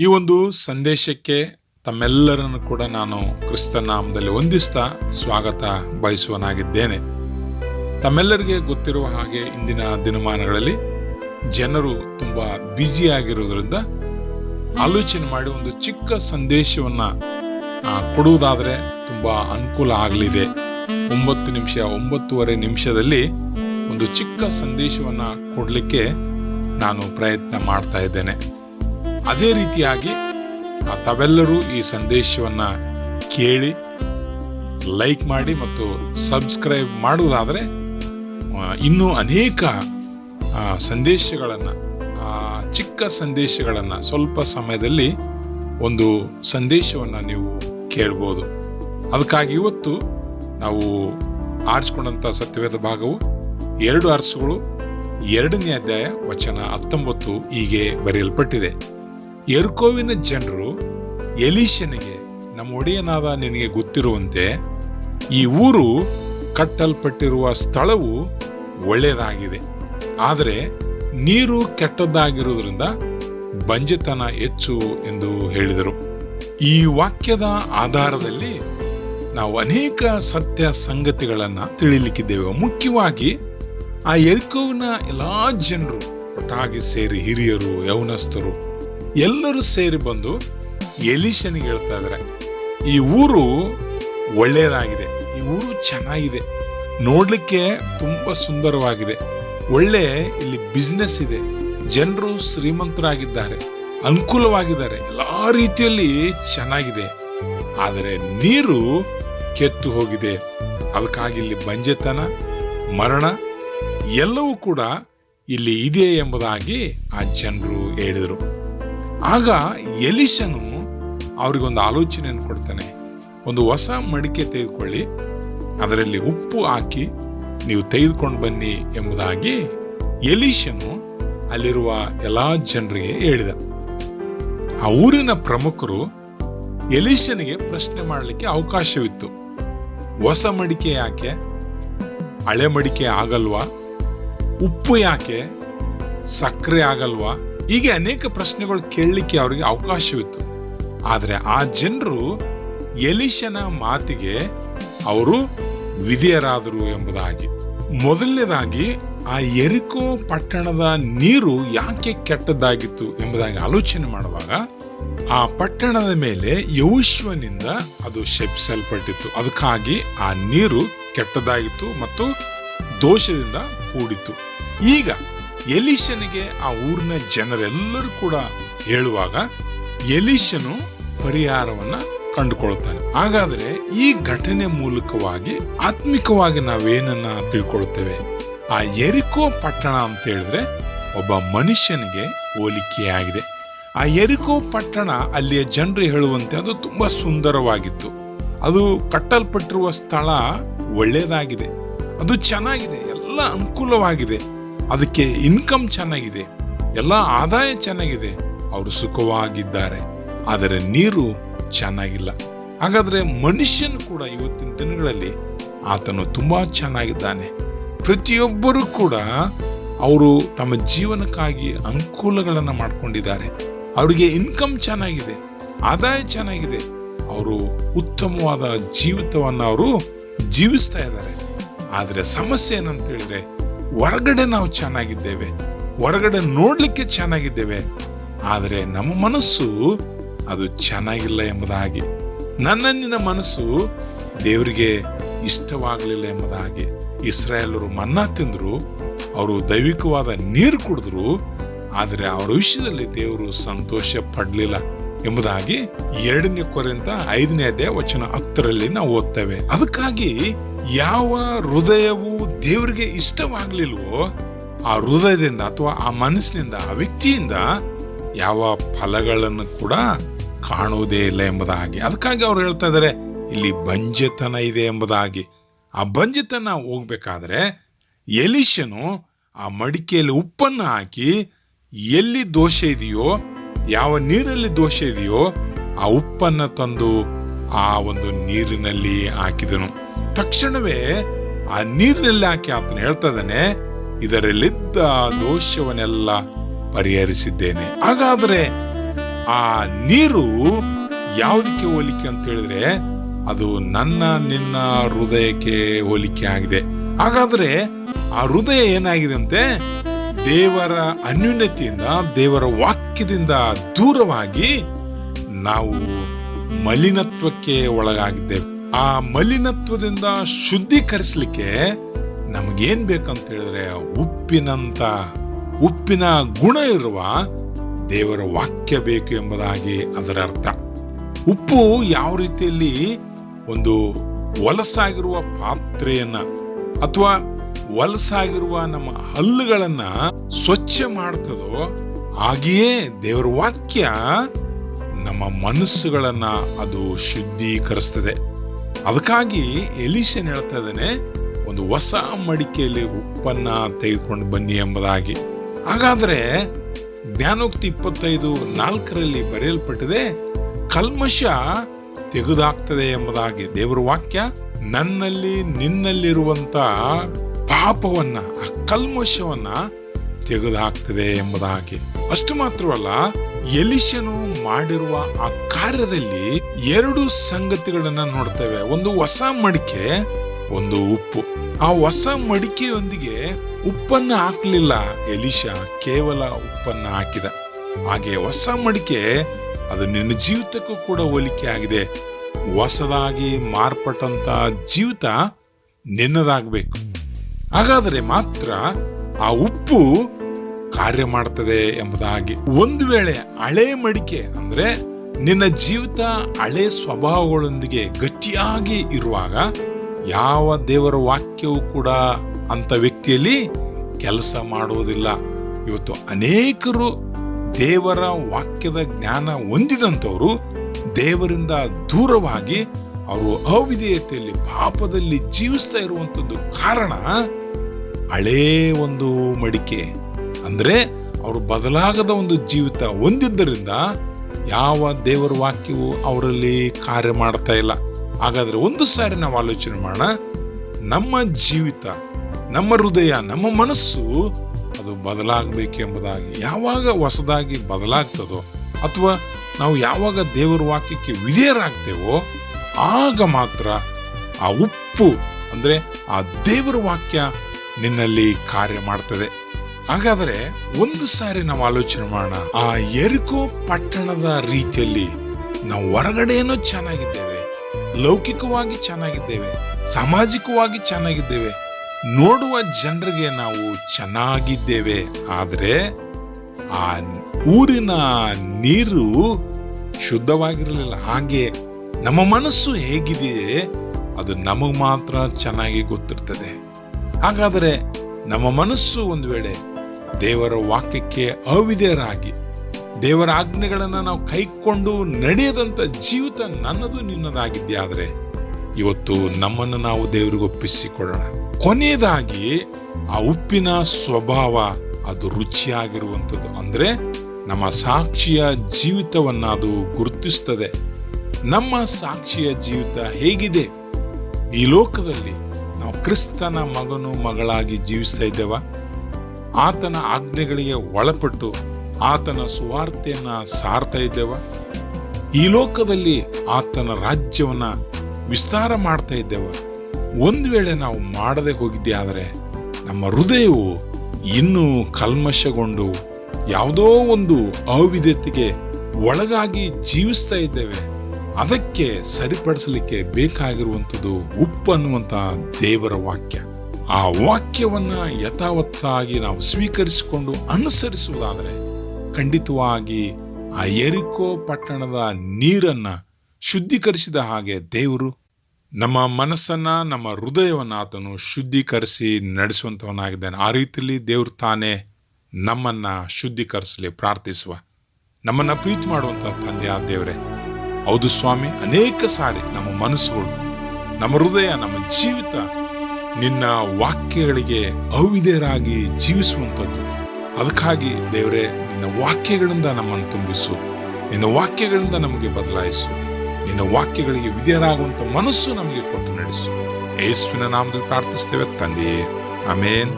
ಈ ಒಂದು ಸಂದೇಶಕ್ಕೆ ತಮ್ಮೆಲ್ಲರನ್ನು ಕೂಡ ನಾನು ಕ್ರಿಸ್ತ ನಾಮದಲ್ಲಿ ವಂದಿಸ್ತಾ ಸ್ವಾಗತ ಬಯಸುವನಾಗಿದ್ದೇನೆ. ತಮ್ಮೆಲ್ಲರಿಗೆ ಗೊತ್ತಿರುವ ಹಾಗೆ ಇಂದಿನ ದಿನಮಾನಗಳಲ್ಲಿ ಜನರು ತುಂಬ ಬ್ಯುಸಿ ಆಗಿರೋದ್ರಿಂದ ಆಲೋಚನೆ ಮಾಡಿ ಒಂದು ಚಿಕ್ಕ ಸಂದೇಶವನ್ನ ಕೊಡುವುದಾದರೆ ತುಂಬ ಅನುಕೂಲ ಆಗಲಿದೆ. ಒಂಬತ್ತು ನಿಮಿಷ, ಒಂಬತ್ತುವರೆ ನಿಮಿಷದಲ್ಲಿ ಒಂದು ಚಿಕ್ಕ ಸಂದೇಶವನ್ನ ಕೊಡಲಿಕ್ಕೆ ನಾನು ಪ್ರಯತ್ನ ಮಾಡ್ತಾ ಇದ್ದೇನೆ. ಅದೇ ರೀತಿಯಾಗಿ ತಾವೆಲ್ಲರೂ ಈ ಸಂದೇಶವನ್ನು ಕೇಳಿ ಲೈಕ್ ಮಾಡಿ ಮತ್ತು ಸಬ್ಸ್ಕ್ರೈಬ್ ಮಾಡುವುದಾದರೆ ಇನ್ನೂ ಅನೇಕ ಸಂದೇಶಗಳನ್ನು ಚಿಕ್ಕ ಸಂದೇಶಗಳನ್ನು ಸ್ವಲ್ಪ ಸಮಯದಲ್ಲಿ ಒಂದು ಸಂದೇಶವನ್ನು ನೀವು ಕೇಳ್ಬೋದು. ಅದಕ್ಕಾಗಿ ಇವತ್ತು ನಾವು ಆರಿಸ್ಕೊಂಡಂಥ ಸತ್ಯವೇದ ಭಾಗವು ಎರಡು ಅರಸುಗಳು ಎರಡನೇ ಅಧ್ಯಾಯ ವಚನ ಹತ್ತೊಂಬತ್ತು ಹೀಗೆ ಬರೆಯಲ್ಪಟ್ಟಿದೆ. ಎರ್ಕೋವಿನ ಜನರು ಎಲೀಶನಿಗೆ ನಮ್ಮ ಒಡೆಯನಾದ ನಿನಗೆ ಗೊತ್ತಿರುವಂತೆ, ಈ ಊರು ಕಟ್ಟಲ್ಪಟ್ಟಿರುವ ಸ್ಥಳವು ಒಳ್ಳೆಯದಾಗಿದೆ. ಆದರೆ ನೀರು ಕೆಟ್ಟದ್ದಾಗಿರುವುದರಿಂದ ಬಂಜೆತನ ಹೆಚ್ಚು ಎಂದು ಹೇಳಿದರು. ಈ ವಾಕ್ಯದ ಆಧಾರದಲ್ಲಿ ನಾವು ಅನೇಕ ಸತ್ಯ ಸಂಗತಿಗಳನ್ನು ತಿಳಿಲಿಕ್ಕಿದ್ದೇವೆ. ಮುಖ್ಯವಾಗಿ ಆ ಎರ್ಕೋವಿನ ಎಲ್ಲ ಜನರು ಒಟ್ಟಾಗಿ ಸೇರಿ ಹಿರಿಯರು ಯೌನಸ್ಥರು ಎಲ್ಲರೂ ಸೇರಿ ಬಂದು ಎಲಿಶನಿಗೆ ಹೇಳ್ತಾ ಇದ್ದಾರೆ ಈ ಊರು ಒಳ್ಳೆಯದಾಗಿದೆ ಈ ಊರು ಚೆನ್ನಾಗಿದೆ, ನೋಡಲಿಕ್ಕೆ ತುಂಬ ಸುಂದರವಾಗಿದೆ, ಒಳ್ಳೆ ಇಲ್ಲಿ ಬಿಸ್ನೆಸ್ ಇದೆ, ಜನರು ಶ್ರೀಮಂತರಾಗಿದ್ದಾರೆ, ಅನುಕೂಲವಾಗಿದ್ದಾರೆ, ಎಲ್ಲ ರೀತಿಯಲ್ಲಿ ಚೆನ್ನಾಗಿದೆ, ಆದರೆ ನೀರು ಕೆಟ್ಟು ಹೋಗಿದೆ, ಅದಕ್ಕಾಗಿ ಇಲ್ಲಿ ಬಂಜೆತನ, ಮರಣ, ಎಲ್ಲವೂ ಕೂಡ ಇಲ್ಲಿ ಇದೆ ಎಂಬುದಾಗಿ ಆ ಜನರು ಹೇಳಿದರು. ಆಗ ಎಲಿಶನು ಅವರಿಗೊಂದು ಆಲೋಚನೆಯನ್ನು ಕೊಡ್ತಾನೆ. ಒಂದು ಹೊಸ ಮಡಿಕೆ ತೆಗೆದುಕೊಳ್ಳಿ. ಅದರಲ್ಲಿ ಉಪ್ಪು ಹಾಕಿ ನೀವು ತೆಗೆದುಕೊಂಡು ಬನ್ನಿ ಎಂಬುದಾಗಿ ಎಲಿಶನು ಅಲ್ಲಿರುವ ಎಲ್ಲ ಜನರಿಗೆ ಹೇಳಿದ. ಆ ಊರಿನ ಪ್ರಮುಖರು ಎಲಿಶನಿಗೆ ಪ್ರಶ್ನೆ ಮಾಡಲಿಕ್ಕೆ ಅವಕಾಶವಿತ್ತು. ಹೊಸ ಮಡಿಕೆ ಯಾಕೆ? ಹಳೆ ಮಡಿಕೆ ಆಗಲ್ವಾ? ಉಪ್ಪು ಯಾಕೆ? ಸಕ್ಕರೆ ಆಗಲ್ವಾ? ಹೀಗೆ ಅನೇಕ ಪ್ರಶ್ನೆಗಳು ಕೇಳಲಿಕ್ಕೆ ಅವರಿಗೆ ಅವಕಾಶವಿತ್ತು. ಆದರೆ ಆ ಜನರು ಎಲಿಶನ ಮಾತಿಗೆ ಅವರು ವಿಧೇಯರಾದರು ಎಂಬುದಾಗಿ. ಮೊದಲನೇದಾಗಿ ಆ ಎರಿಕೋ ಪಟ್ಟಣದ ನೀರು ಯಾಕೆ ಕೆಟ್ಟದ್ದಾಗಿತ್ತು ಎಂಬುದಾಗಿ ಆಲೋಚನೆ ಮಾಡುವಾಗ ಆ ಪಟ್ಟಣದ ಮೇಲೆ ಯೌಶ್ವನಿಂದ ಅದು ಶಪಿಸಲ್ಪಟ್ಟಿತ್ತು. ಅದಕ್ಕಾಗಿ ಆ ನೀರು ಕೆಟ್ಟದಾಗಿತ್ತು ಮತ್ತು ದೋಷದಿಂದ ಕೂಡಿತ್ತು. ಈಗ ಎಲೀಶನಿಗೆ ಆ ಊರಿನ ಜನರೆಲ್ಲರೂ ಕೂಡ ಹೇಳುವಾಗ ಎಲಿಶನು ಪರಿಹಾರವನ್ನ ಕಂಡುಕೊಳ್ತಾನೆ ಹಾಗಾದ್ರೆ ಈ ಘಟನೆ ಮೂಲಕವಾಗಿ ಆತ್ಮಿಕವಾಗಿ ನಾವೇನನ್ನ ತಿಳ್ಕೊಳ್ತೇವೆ ಆ ಎರಿಕೋ ಪಟ್ಟಣ ಅಂತ ಹೇಳಿದ್ರೆ ಒಬ್ಬ ಮನುಷ್ಯನಿಗೆ ಹೋಲಿಕೆಯಾಗಿದೆ. ಆ ಎರಿಕೋ ಪಟ್ಟಣ ಅಲ್ಲಿಯ ಜನರು ಹೇಳುವಂತೆ ಅದು ತುಂಬಾ ಸುಂದರವಾಗಿತ್ತು. ಅದು ಕಟ್ಟಲ್ಪಟ್ಟಿರುವ ಸ್ಥಳ ಒಳ್ಳೆಯದಾಗಿದೆ. ಅದು ಚೆನ್ನಾಗಿದೆ. ಎಲ್ಲ ಅನುಕೂಲವಾಗಿದೆ. ಅದಕ್ಕೆ ಇನ್ಕಮ್ ಚೆನ್ನಾಗಿದೆ, ಎಲ್ಲ ಆದಾಯ ಚೆನ್ನಾಗಿದೆ, ಅವರು ಸುಖವಾಗಿದ್ದಾರೆ, ಆದರೆ ನೀರು ಚೆನ್ನಾಗಿಲ್ಲ. ಹಾಗಾದ್ರೆ ಮನುಷ್ಯನು ಕೂಡ ಇವತ್ತಿನ ದಿನಗಳಲ್ಲಿ ಆತನು ತುಂಬಾ ಚೆನ್ನಾಗಿದ್ದಾನೆ. ಪ್ರತಿಯೊಬ್ಬರೂ ಕೂಡ ಅವರು ತಮ್ಮ ಜೀವನಕ್ಕಾಗಿ ಅನುಕೂಲಗಳನ್ನು ಮಾಡಿಕೊಂಡಿದ್ದಾರೆ. ಅವರಿಗೆ ಇನ್ಕಮ್ ಚೆನ್ನಾಗಿದೆ, ಆದಾಯ ಚೆನ್ನಾಗಿದೆ, ಅವರು ಉತ್ತಮವಾದ ಜೀವಿತವನ್ನು ಅವರು ಜೀವಿಸ್ತಾ ಇದ್ದಾರೆ. ಆದರೆ ಸಮಸ್ಯೆ ಏನಂತ ಹೇಳಿದ್ರೆ ಹೊರಗಡೆ ನಾವು ಚೆನ್ನಾಗಿದ್ದೇವೆ, ಹೊರಗಡೆ ನೋಡ್ಲಿಕ್ಕೆ ಚೆನ್ನಾಗಿದ್ದೇವೆ, ಆದರೆ ನಮ್ಮ ಮನಸ್ಸು ಅದು ಚೆನ್ನಾಗಿಲ್ಲ ಎಂಬುದಾಗಿ ನನ್ನ ನಿನ್ನ ಮನಸ್ಸು ದೇವರಿಗೆ ಇಷ್ಟವಾಗಲಿಲ್ಲ ಎಂಬುದಾಗಿ. ಇಸ್ರಾಯೇಲರು ಮನ್ನಾ ತಿಂದರು, ಅವರು ದೈವಿಕವಾದ ನೀರು ಕುಡಿದ್ರು, ಆದರೆ ಅವರ ವಿಷಯದಲ್ಲಿ ದೇವರು ಸಂತೋಷ ಪಡಲಿಲ್ಲ. ಎಂಬುದಾಗಿ ಎರಡನೇ ಕೊರೆಂತ ಐದನೇ ವಚನ ಹತ್ತರಲ್ಲಿ ನಾವು ಓದ್ತೇವೆ. ಅದಕ್ಕಾಗಿ ಯಾವ ಹೃದಯವು ದೇವರಿಗೆ ಇಷ್ಟವಾಗ್ಲಿಲ್ವೋ ಆ ಹೃದಯದಿಂದ ಅಥವಾ ಆ ಮನಸ್ಸಿನಿಂದ, ಆ ವ್ಯಕ್ತಿಯಿಂದ ಯಾವ ಫಲಗಳನ್ನು ಕೂಡ ಕಾಣುವುದೇ ಇಲ್ಲ ಎಂಬುದಾಗಿ. ಅದಕ್ಕಾಗಿ ಅವ್ರು ಹೇಳ್ತಾ ಇದ್ದಾರೆ, ಇಲ್ಲಿ ಬಂಜೆತನ ಇದೆ ಎಂಬುದಾಗಿ. ಆ ಬಂಜೆತನ ಹೋಗ್ಬೇಕಾದ್ರೆ ಎಲಿಶನು ಆ ಮಡಿಕೆಯಲ್ಲಿ ಉಪ್ಪನ್ನು ಹಾಕಿ ಎಲ್ಲಿ ದೋಷ ಇದೆಯೋ ಯಾವ ನೀರಲ್ಲಿ ದೋಷ ಇದೆಯೋ ಆ ಉಪ್ಪನ್ನ ತಂದು ಆ ಒಂದು ನೀರಿನಲ್ಲಿ ಹಾಕಿದನು. ತಕ್ಷಣವೇ ಆ ನೀರಿನಲ್ಲಿ ಹಾಕಿ ಆತನು ಹೇಳ್ತಾ ಇದ್ದಾನೆ, ಇದರಲ್ಲಿದ್ದ ದೋಷವನ್ನೆಲ್ಲ ಪರಿಹರಿಸಿದ್ದೇನೆ. ಹಾಗಾದ್ರೆ ಆ ನೀರು ಯಾವುದಕ್ಕೆ ಹೋಲಿಕೆ ಅಂತ ಹೇಳಿದ್ರೆ ಅದು ನನ್ನ ನಿನ್ನ ಹೃದಯಕ್ಕೆ ಹೋಲಿಕೆ ಆಗಿದೆ. ಹಾಗಾದ್ರೆ ಆ ಹೃದಯ ಏನಾಗಿದೆ ಅಂತೆ ದೇವರ ಅನ್ಯೂನ್ಯತೆಯಿಂದ, ದೇವರ ವಾಕ್ಯದಿಂದ ದೂರವಾಗಿ ನಾವು ಮಲಿನತ್ವಕ್ಕೆ ಒಳಗಾಗಿದ್ದೇವೆ. ಆ ಮಲಿನತ್ವದಿಂದ ಶುದ್ಧೀಕರಿಸಲಿಕ್ಕೆ ನಮಗೇನ್ ಬೇಕಂತ ಹೇಳಿದ್ರೆ ಉಪ್ಪಿನಂತ, ಉಪ್ಪಿನ ಗುಣ ಇರುವ ದೇವರ ವಾಕ್ಯ ಬೇಕು ಎಂಬುದಾಗಿ ಅದರ ಅರ್ಥ. ಉಪ್ಪು ಯಾವ ರೀತಿಯಲ್ಲಿ ಒಂದು ವಲಸಾಗಿರುವ ಪಾತ್ರೆಯನ್ನ ಅಥವಾ ವಲಸಾಗಿರುವ ನಮ್ಮ ಹಲ್ಲುಗಳನ್ನ ಸ್ವಚ್ಛ ಮಾಡ್ತದೋ ಹಾಗೆಯೇ ದೇವರ ವಾಕ್ಯ ನಮ್ಮ ಮನಸ್ಸುಗಳನ್ನ ಅದು ಶುದ್ಧೀಕರಿಸ್ತದೆ. ಅದಕ್ಕಾಗಿ ಎಲಿಶನ್ ಹೇಳ್ತಾ ಇದ್ದಾನೆ, ಒಂದು ಹೊಸ ಮಡಿಕೆಯಲ್ಲಿ ಉಪ್ಪನ್ನ ತೆಗೆದುಕೊಂಡು ಬನ್ನಿ ಎಂಬುದಾಗಿ. ಹಾಗಾದ್ರೆ ಜ್ಞಾನೋಕ್ತಿ ಇಪ್ಪತ್ತೈದು ನಾಲ್ಕರಲ್ಲಿ ಬರೆಯಲ್ಪಟ್ಟಿದೆ, ಕಲ್ಮಶ ತೆಗೆದಾಗ್ತದೆ ಎಂಬುದಾಗಿ ದೇವರ ವಾಕ್ಯ, ನನ್ನಲ್ಲಿ ನಿನ್ನಲ್ಲಿರುವಂತ ಪಾಪವನ್ನ ಆ ಕಲ್ಮಶವನ್ನ ತೆಗೆದುಹಾಕ್ತದೆ ಎಂಬುದಾಗಿ. ಅಷ್ಟು ಮಾತ್ರವಲ್ಲ ಎಲಿಶನು ಮಾಡಿರುವ ಆ ಕಾರ್ಯದಲ್ಲಿ ಎರಡು ಸಂಗತಿಗಳನ್ನ ನೋಡ್ತೇವೆ. ಒಂದು ಹೊಸ ಮಡಿಕೆ, ಒಂದು ಉಪ್ಪು. ಆ ಹೊಸ ಮಡಿಕೆಯೊಂದಿಗೆ ಉಪ್ಪನ್ನ ಹಾಕ್ಲಿಲ್ಲ ಎಲಿಶ ಕೇವಲ ಉಪ್ಪನ್ನ ಹಾಕಿದ. ಹಾಗೆ ಹೊಸ ಮಡಿಕೆ, ಅದು ನಿನ್ನ ಜೀವಿತಕ್ಕೂ ಕೂಡ ಹೋಲಿಕೆ ಆಗಿದೆ. ಹೊಸದಾಗಿ ಮಾರ್ಪಟ್ಟಂತ ಜೀವಿತ ನಿನ್ನದಾಗಬೇಕು. ಹಾಗಾದರೆ ಮಾತ್ರ ಆ ಉಪ್ಪು ಕಾರ್ಯ ಮಾಡ್ತದೆ ಎಂಬುದಾಗಿ ಒಂದು ವೇಳೆ ಹಳೆ ಮಡಿಕೆ ಅಂದ್ರೆ ನಿನ್ನ ಜೀವಿತ ಹಳೆ ಸ್ವಭಾವಗಳೊಂದಿಗೆ ಗಟ್ಟಿಯಾಗಿ ಇರುವಾಗ ಯಾವ ದೇವರ ವಾಕ್ಯವೂ ಕೂಡ ಅಂತ ವ್ಯಕ್ತಿಯಲ್ಲಿ ಕೆಲಸ ಮಾಡುವುದಿಲ್ಲ. ಇವತ್ತು ಅನೇಕರು ದೇವರ ವಾಕ್ಯದ ಜ್ಞಾನ ಹೊಂದಿದಂಥವರು ದೇವರಿಂದ ದೂರವಾಗಿ ಅವರು ಅವಿಧೇಯತೆಯಲ್ಲಿ ಪಾಪದಲ್ಲಿ ಜೀವಿಸ್ತಾ ಇರುವಂಥದ್ದು ಕಾರಣ ಹಳೇ ಒಂದು ಮಡಿಕೆ. ಅಂದರೆ ಅವರು ಬದಲಾಗದ ಒಂದು ಜೀವಿತ ಹೊಂದಿದ್ದರಿಂದ ಯಾವ ದೇವರ ವಾಕ್ಯವು ಅವರಲ್ಲಿ ಕಾರ್ಯ ಮಾಡ್ತಾ ಇಲ್ಲ. ಹಾಗಾದರೆ ಒಂದು ಸಾರಿ ನಾವು ಆಲೋಚನೆ ಮಾಡೋಣ. ನಮ್ಮ ಜೀವಿತ, ನಮ್ಮ ಹೃದಯ, ನಮ್ಮ ಮನಸ್ಸು ಅದು ಬದಲಾಗಬೇಕು ಎಂಬುದಾಗಿ, ಯಾವಾಗ ಹೊಸದಾಗಿ ಬದಲಾಗ್ತದೋ ಅಥವಾ ನಾವು ಯಾವಾಗ ದೇವರ ವಾಕ್ಯಕ್ಕೆ ವಿಧೇಯರಾಗ್ತೇವೋ ಆಗ ಮಾತ್ರ ಆ ಉಪ್ಪು, ಅಂದರೆ ಆ ದೇವರ ವಾಕ್ಯ ನಿನ್ನಲ್ಲಿ ಕಾರ್ಯ ಮಾಡ್ತದೆ. ಹಾಗಾದರೆ ಒಂದು ಸಾರಿ ನಾವು ಆಲೋಚನೆ ಮಾಡೋಣ. ಆ ಎರಿಕೋ ಪಟ್ಟಣದ ರೀತಿಯಲ್ಲಿ ನಾವು ಹೊರಗಡೆನೂ ಚೆನ್ನಾಗಿದ್ದೇವೆ. ಲೌಕಿಕವಾಗಿ ಚೆನ್ನಾಗಿದ್ದೇವೆ. ಸಾಮಾಜಿಕವಾಗಿ ಚೆನ್ನಾಗಿದ್ದೇವೆ. ನೋಡುವ ಜನರಿಗೆ ನಾವು ಚೆನ್ನಾಗಿದ್ದೇವೆ. ಆದರೆ ಆ ಊರಿನ ನೀರು ಶುದ್ಧವಾಗಿರಲಿಲ್ಲ. ಹಾಗೆ ನಮ್ಮ ಮನಸ್ಸು ಹೇಗಿದೆಯೇ ಅದು ನಮಗೆ ಮಾತ್ರ ಚೆನ್ನಾಗಿ ಗೊತ್ತಿರ್ತದೆ. ಹಾಗಾದರೆ ನಮ್ಮ ಮನಸ್ಸು ಒಂದು ವೇಳೆ ದೇವರ ವಾಕ್ಯಕ್ಕೆ ಅವಿಧೇಯರಾಗಿ, ದೇವರ ಆಜ್ಞೆಗಳನ್ನು ನಾವು ಕೈಕೊಂಡು ನಡೆಯದಂಥ ಜೀವಿತ ನನ್ನದು ನಿನ್ನದಾಗಿದೆಯಾದರೆ ಇವತ್ತು ನಮ್ಮನ್ನು ನಾವು ದೇವರಿಗೆ ಒಪ್ಪಿಸಿಕೊಳ್ಳೋಣ ಕೊನೆಯದಾಗಿ ಆ ಉಪ್ಪಿನ ಸ್ವಭಾವ ಅದು ರುಚಿಯಾಗಿರುವಂಥದ್ದು. ಅಂದರೆ ನಮ್ಮ ಸಾಕ್ಷಿಯ ಜೀವಿತವನ್ನು ಅದು ಗುರುತಿಸ್ತದೆ. ನಮ್ಮ ಸಾಕ್ಷಿಯ ಜೀವಿತ ಹೇಗಿದೆ? ಈ ಲೋಕದಲ್ಲಿ ಕ್ರಿಸ್ತನ ಮಗನು ಮಗಳಾಗಿ ಜೀವಿಸ್ತಾ ಇದ್ದೇವ. ಆತನ ಆಜ್ಞೆಗಳಿಗೆ ಒಳಪಟ್ಟು ಆತನ ಸುವಾರ್ತೆಯನ್ನ ಸಾರ್ತಾ ಇದ್ದೇವ. ಈ ಲೋಕದಲ್ಲಿ ಆತನ ರಾಜ್ಯವನ್ನ ವಿಸ್ತಾರ ಮಾಡ್ತಾ ಇದ್ದೇವ. ಒಂದು ವೇಳೆ ನಾವು ಮಾಡದೆ ಹೋಗಿದ್ದೆ ಆದರೆ ನಮ್ಮ ಹೃದಯವು ಇನ್ನೂ ಕಲ್ಮಶಗೊಂಡು ಯಾವುದೋ ಒಂದು ಅವಿದ್ಯತೆಗೆ ಒಳಗಾಗಿ ಜೀವಿಸ್ತಾ ಇದ್ದೇವೆ. ಅದಕ್ಕೆ ಸರಿಪಡಿಸಲಿಕ್ಕೆ ಬೇಕಾಗಿರುವಂಥದ್ದು ಉಪ್ಪು ಅನ್ನುವಂತ ದೇವರ ವಾಕ್ಯ. ಆ ವಾಕ್ಯವನ್ನ ಯಥಾವತ್ತಾಗಿ ನಾವು ಸ್ವೀಕರಿಸಿಕೊಂಡು ಅನುಸರಿಸುವುದಾದರೆ ಖಂಡಿತವಾಗಿ ಆ ಎರಿಕೋ ಪಟ್ಟಣದ ನೀರನ್ನ ಶುದ್ಧೀಕರಿಸಿದ ಹಾಗೆ ದೇವರು ನಮ್ಮ ಮನಸ್ಸನ್ನ, ನಮ್ಮ ಹೃದಯವನ್ನ ಆತನು ಶುದ್ಧೀಕರಿಸಿ ನಡೆಸುವಂಥವನಾಗಿದ್ದಾನೆ. ಆ ರೀತಿಯಲ್ಲಿ ದೇವರು ತಾನೇ ನಮ್ಮನ್ನ ಶುದ್ಧೀಕರಿಸಲಿ, ಪ್ರಾರ್ಥಿಸುವ. ನಮ್ಮನ್ನ ಪ್ರೀತಿ ಮಾಡುವಂತಹ ತಂದೆಯ ದೇವರೇ ಹೌದು ಸ್ವಾಮಿ, ಅನೇಕ ಸಾರಿ ನಮ್ಮ ಮನಸ್ಸುಗಳು, ನಮ್ಮ ಹೃದಯ, ನಮ್ಮ ಜೀವಿತ ನಿನ್ನ ವಾಕ್ಯಗಳಿಗೆ ಅವಿಧೇಯರಾಗಿ ಜೀವಿಸುವಂಥದ್ದು. ಅದಕ್ಕಾಗಿ ದೇವರೇ, ನಿನ್ನ ವಾಕ್ಯಗಳಿಂದ ನಮ್ಮನ್ನು ತುಂಬಿಸು. ನಿನ್ನ ವಾಕ್ಯಗಳಿಂದ ನಮಗೆ ಬದಲಾಯಿಸು. ನಿನ್ನ ವಾಕ್ಯಗಳಿಗೆ ವಿಧೇಯರಾಗುವಂಥ ಮನಸ್ಸು ನಮಗೆ ಕೊಟ್ಟು ನಡೆಸು. ಯೇಸುವಿನ ನಾಮದಲ್ಲಿ ಪ್ರಾರ್ಥಿಸ್ತೇವೆ ತಂದೆಯೇ. ಆಮೇನ್.